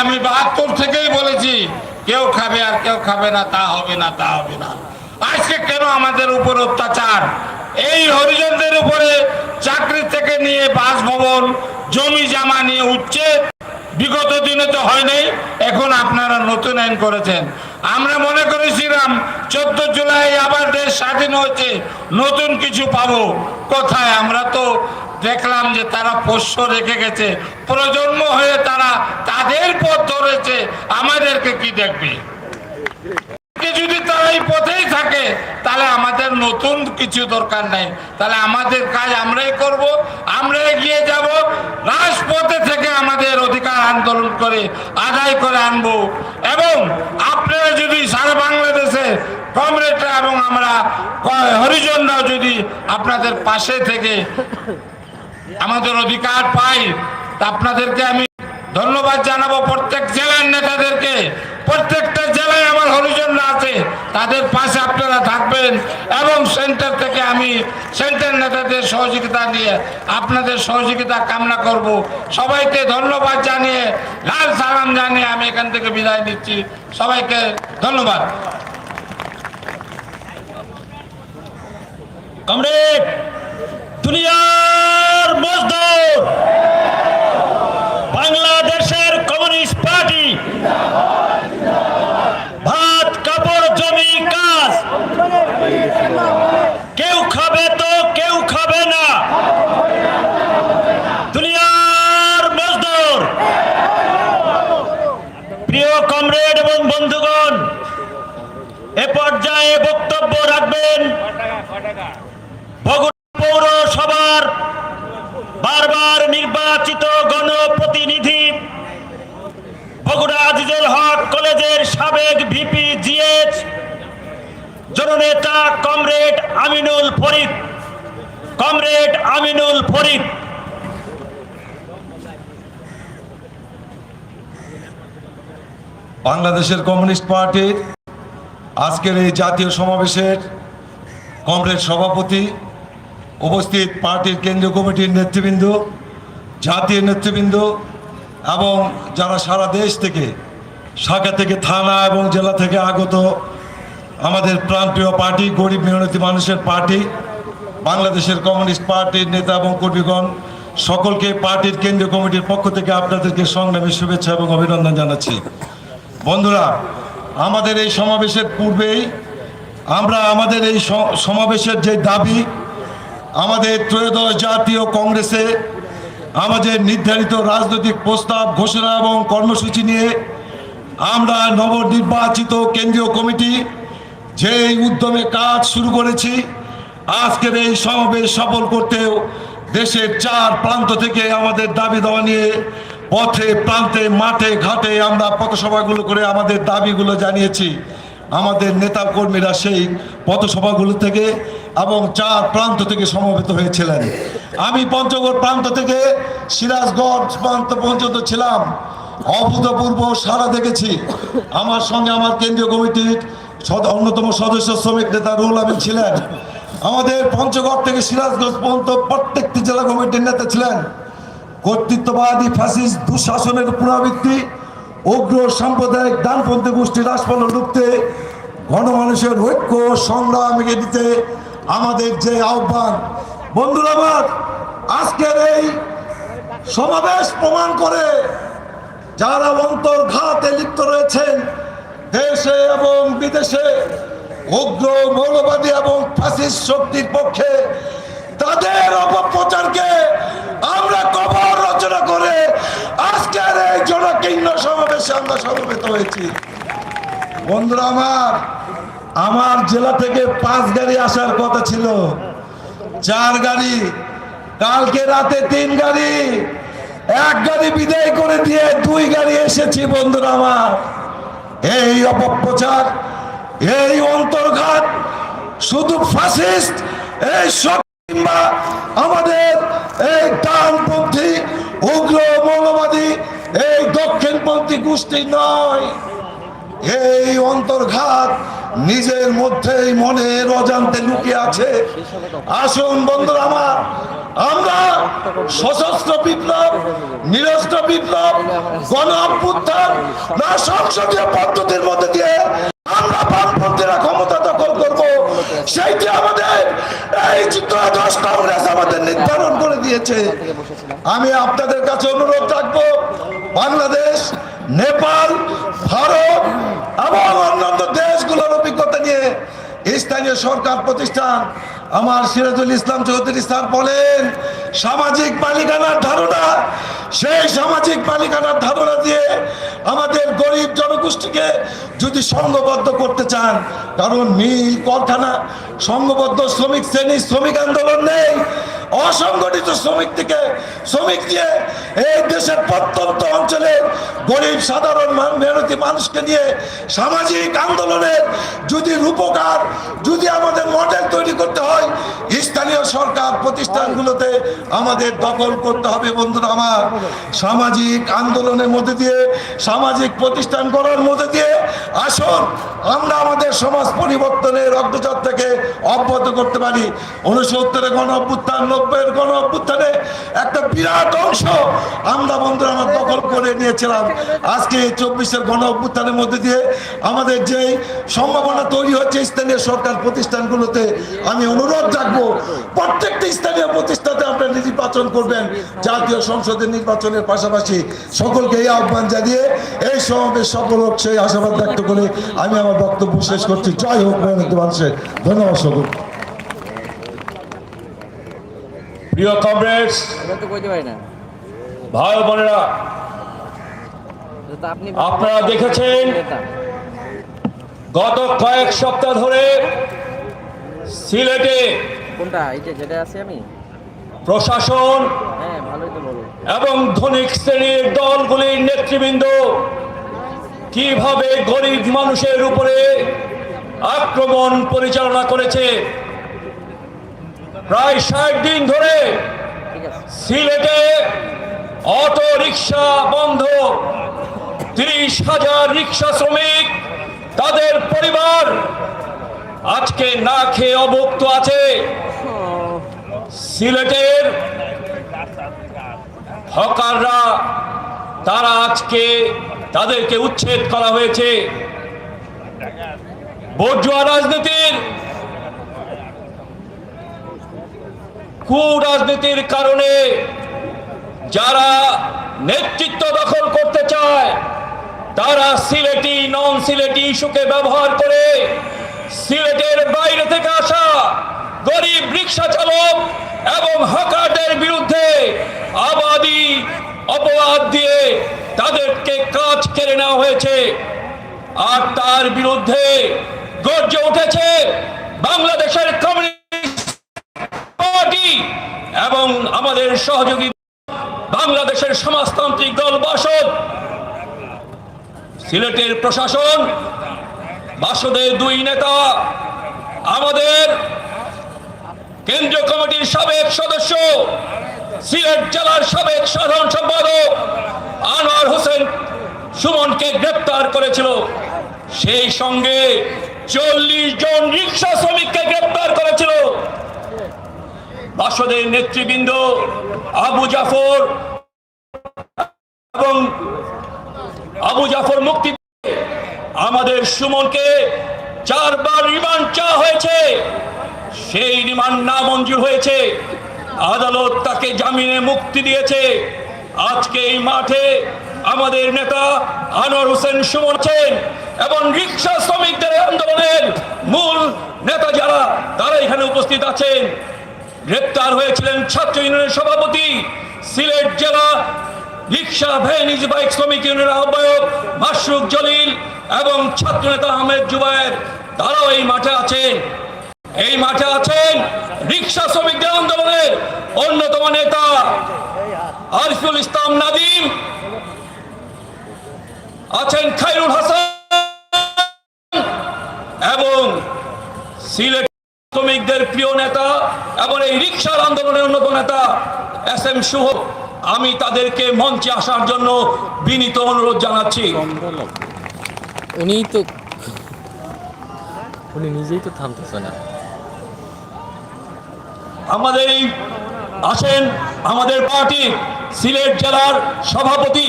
আমি বাহাত্তর থেকেই বলেছি, কেউ খাবে আর কেউ খাবে না, তা হবে না, তা হবে না। আজকে কেন আমাদের উপর অত্যাচার? এই হরিজনদের উপরে চাকরি থেকে নিয়ে বাসভবন, জমি জামা নিয়ে উচ্ছেদ, বিগত দিনে তো হয়নি এখন আপনারা নতুন আইন করেছেন। আমরা মনে করেছিলাম, চোদ্দ জুলাই আবার দেশ স্বাধীন হয়েছে, নতুন কিছু পাবো। কোথায় আমরা তো দেখলাম যে তারা পোষ্য রেখে গেছে। প্রজন্ম হয়ে তারা তাদের পথ ধরেছে। আমাদেরকে কি দেখবে? যদি তারা এই পথেই থাকে, তাহলে আমাদের নতুন কিছু দরকার নাই। তাহলে আমাদের কাজ আমরাই করব আমরা এগিয়ে যাব, রাজপথে থেকে আমাদের অধিকার আন্দোলন করে, আদায় করে আনব। এবং আপনারা যদি সারা বাংলাদেশে কমরেডরা এবং আমরা হরিজনরাও যদি আপনাদের পাশে থেকে আমাদের অধিকার পাই। তা আপনাদেরকে আমি ধন্যবাদ জানাব। প্রত্যেক জেলার নেতাদেরকে, প্রত্যেকটা জেলায় আমার হরিজনরা আছে, তাদের পাশে আপনারা থাকবেন এবং সেন্টার থেকে আমি সেন্টার নেতাদের সহযোগিতা নিয়ে আপনাদের সহযোগিতা কামনা করব। সবাইকে ধন্যবাদ জানিয়ে, লাল সালাম জানিয়ে আমি এখান থেকে বিদায় নিচ্ছি। সবাইকে ধন্যবাদ। কমরেড বাংলাদেশের কমিউনিস্ট পার্টি। ভাত, কাপড়, জমি, কাজ। কেউ খাবে তো কেউ খাবে না। দুনিয়ার মজদুর। প্রিয় কমরেড এবং বন্ধুগণ, এ পর্যায়ে বক্তব্য রাখবেন বাংলাদেশের কমিউনিস্ট পার্টির আজকের এই জাতীয় সমাবেশের কমরেড সভাপতি উপস্থিত পার্টির কেন্দ্রীয় কমিটির নেতৃবৃন্দ, জাতীয় নেতৃবৃন্দ এবং যারা সারা দেশ থেকে, শাখা থেকে, থানা এবং জেলা থেকে আগত আমাদের প্রাণপ্রিয় পার্টি, গরিব মেহনতি মানুষের পার্টি, বাংলাদেশের কমিউনিস্ট পার্টির নেতা এবং কর্মীগণ, সকলকে পার্টির কেন্দ্রীয় কমিটির পক্ষ থেকে আপনাদেরকে সংগ্রামী শুভেচ্ছা এবং অভিনন্দন জানাচ্ছি। বন্ধুরা, আমাদের এই সমাবেশের পূর্বেই আমরা আমাদের এই সমাবেশের যে দাবি, আমাদের ত্রয়োদশ জাতীয় কংগ্রেসে আমাদের নির্ধারিত রাজনৈতিক প্রস্তাব, ঘোষণা এবং কর্মসূচি নিয়ে আমরা নবনির্বাচিত কেন্দ্রীয় কমিটি যে উদ্যমে কাজ শুরু করেছি, আজকের এই সমাবেশ সফল করতেও দেশের চার প্রান্ত থেকে আমাদের দাবি দেওয়া নিয়ে পথে, প্রান্তে, মাঠে, ঘাটে আমরা পথসভাগুলো করে আমাদের দাবিগুলো জানিয়েছি। আমাদের নেতা কর্মীরা সেই পথসভাগুলো থেকে এবং চার প্রান্ত থেকে সমবেত হয়েছিলেন। আমি পঞ্চগড় প্রান্ত থেকে সিরাজগঞ্জ প্রান্ত পর্যন্ত ছিলাম। অভূতপূর্ব সারা দেখেছি। আমার সঙ্গে আমার কেন্দ্রীয় কমিটির অন্যতম সদস্য শ্রমিক নেতা রুহুল আমিন ছিলেন। আমাদের পঞ্চগড় থেকে সিরাজগঞ্জ পর্যন্ত প্রত্যেকটি জেলা কমিটির নেতা ছিলেন। কর্তৃত্ববাদী ফ্যাসিস্ট দুঃশাসনের পুনরাবৃত্তি, উগ্র সাম্প্রদায়িক ডানপন্থী গোষ্ঠী রাজপালন রুখতে, গণমানুষের ঐক্য সংগ্রাম এগিয়ে দিতে আমাদের যে আহ্বান। বন্ধুরা আমার, আজকের এই সমাবেশ প্রমাণ করে যারা অন্তর্ঘাতে লিপ্ত রয়েছেন, দেশে এবং বিদেশে উগ্র, মৌলবাদী এবং ফাসিস্ট শক্তির পক্ষে তাদের অপপ্রচারকে আমরা কবর রচনা করে আজকের এই জনকীর্ণ সমাবেশে আমরা সমবেত হয়েছি। বন্ধুরা আমার আমার জেলা থেকে পাঁচ গাড়ি আসার কথা ছিল। চার গাড়ি, কালকে রাতে তিন গাড়ি, এক গাড়ি বিদায় করে দিয়ে দুই গাড়ি এসেছি বন্ধুরা আমার। এই অপপ্রচার, এই অন্তর্ঘাত, শুধু ফাসিস্ট এই সব আমাদের এই ডানপন্থী, উগ্র মৌলবাদী, এই দক্ষিণপন্থী গোষ্ঠী নয়। এই অন্তর্ঘাত নিজের মধ্যেই মনের অজান্তে লুকিয়ে আছে। আসুন বন্ধুরা আমার, আমরা সশস্ত্র বিপ্লব, নিরস্ত্র বিপ্লব, গণ অভ্যুত্থান, না সংসদীয় পদ্ধতির মধ্যে দিয়ে বামপন্থীরা ক্ষমতা দখল করব। সেইটি আমাদের এই কংগ্রেস আমাদের নির্ধারণ করে দিয়েছে। আমি আপনাদের কাছে অনুরোধ রাখব, বাংলাদেশ, নেপাল, ভারত এবং অন্যান্য দেশগুলোর অভিজ্ঞতা নিয়ে স্থানীয় সরকার প্রতিষ্ঠান আমার সিরাজুল ইসলাম চৌধুরী স্যার বলেন, সামাজিক মালিকানার ধারণা সেই সামাজিক মালিকানার ধারণা দিয়ে আমাদের গরিব জনগোষ্ঠীকে যদি সংঘবদ্ধ করতে চান, কারণ মিল কারখানা সংঘবদ্ধ শ্রমিক শ্রেণি, শ্রমিক আন্দোলন নেই। অসংগঠিত শ্রমিক থেকে শ্রমিক দিয়ে এই দেশের প্রত্যন্ত অঞ্চলের গরিব, সাধারণ মেহনতি মানুষকে নিয়ে সামাজিক আন্দোলনের যদি রূপকার, যদি আমাদের মডেল তৈরি করতে হয়, স্থানীয় সরকার প্রতিষ্ঠানগুলোতে আমাদের দখল করতে হবে। বন্ধুরা আমার সামাজিক আন্দোলনের মধ্যে দিয়ে সামাজিক প্রতিষ্ঠান করার মধ্যে দিয়ে আসুন। আমরা আমাদের সমাজ পরিবর্তনের অগ্রযাত্রা থেকে অব্যাহত করতে পারি। উনসত্তরে গণ অভ্যুত্থান, নব্বইয়ের গণ অভ্যুত্থানে একটা বিরাট অংশ আমরা বন্ধুরা আমার দখল করে নিয়েছিলাম। আজকে চব্বিশের গণ অভ্যুত্থানের মধ্যে দিয়ে আমাদের যে সম্ভাবনা তৈরি হচ্ছে স্থানীয় সরকার প্রতিষ্ঠানগুলোতে, আমি অনুরোধ রাখব, প্রত্যেকটা স্থানীয় প্রতিষ্ঠানে আপনারা নির্বাচন করবেন, জাতীয় সংসদের নির্বাচনের পাশাপাশি সকলকে এই আহ্বান জানিয়ে এই সমাবেশ সফল হোক সেই আশাবাদ ব্যক্ত করে আমি আমার বক্তব্য শেষ করছি। জয় হোক মেহনত মানুষের ধন্যবাদ সকল প্রিয় কমরেডস ভাই বোনেরা আপনারা দেখেছেন গত কয়েক সপ্তাহ ধরে সিলেটে কোনটা? এই যে যেটা আছে আমি? প্রশাসন হ্যাঁ এবং ধনিক শ্রেণির দলগুলির নেতৃবৃন্দ কীভাবে গরিব মানুষের উপরে আক্রমণ পরিচালনা করেছে? প্রায় ষাট দিন ধরে সিলেটে অটো রিক্সা বন্ধ। তিরিশ হাজার রিক্সা শ্রমিক, তাদের পরিবার আজকে না খেয়ে অভুক্ত আছে। সিলেটের হকাররা তারা আজকে তাদেরকে উচ্ছেদ করা হয়েছে। বর্জুয়া রাজনীতির কুরাজনীতির কারণে যারা নেতৃত্ব দখল করতে চায়, তারা সিলেটি, নন সিলেটি ইস্যুকে ব্যবহার করে সিলেটের বাইরে থেকে আসা গরিব রিক্সা চালক এবং হকারদের বিরুদ্ধে আবাদি অপবাদ দিয়ে তাদেরকে কাজ কেড়ে নেওয়া হয়েছে। আর তার বিরুদ্ধে গর্জে উঠেছে বাংলাদেশের কমিউনিস্ট পার্টি এবং আমাদের সহযোগী বাংলাদেশের সমাজতান্ত্রিক দল বাসদ। সিলেটের প্রশাসন, বাসদের দুই নেতা, আমাদের কেন্দ্রীয় কমিটির সাবেক সদস্য সিলেট জেলার সাবেক সাধারণ সম্পাদক আনোয়ার হোসেন সুমনকে গ্রেপ্তার করেছিল। সেই সঙ্গে চল্লিশ জন রিক্সা শ্রমিককে গ্রেপ্তার করেছিল। বাসদের নেতৃবৃন্দ আবু জাফর এবং আবু জাফর মুক্তি আমাদের সুমনকে চারবার রিমান্ড চাওয়া হয়েছে। সেই রিমান্ড না মঞ্জুর হয়েছে। আদালত তাকে জামিনে মুক্তি দিয়েছে। আজকে এই মাঠে আমাদের নেতা আনোয়ার হোসেন সুমন আছেন এবং রিক্সা শ্রমিকদের আন্দোলনের মূল নেতা যারা, তারা এখানে উপস্থিত আছেন। গ্রেপ্তার হয়েছিলেন ছাত্র ইউনিয়নের সভাপতি, সিলেট জেলা রিক্সা ভ্যানিজ বাইক শ্রমিক ইউনিয়নের আহ্বায়ক মাসরুক জলিল এবং ছাত্র নেতা আহমেদ জুবায়ের, তারাও এই মাঠে আছেন। এই মাঠে আছেন রিক্সা শ্রমিকদের অন্যতম নেতা আরিফুল ইসলাম নাদিম আছেন খাইরুল হাসান এবং সিলেট শ্রমিকদের প্রিয় নেতা এবং এই রিক্সার আন্দোলনের অন্যতম নেতা এস এম শুভ। আমি তাদেরকে মঞ্চে আসার জন্য বিনীত অনুরোধ জানাচ্ছি। উনিই তো উনি নিজেই তো থামতেছে না। আমাদের এই আসেন আমাদের পার্টি সিলেট জেলার সভাপতি।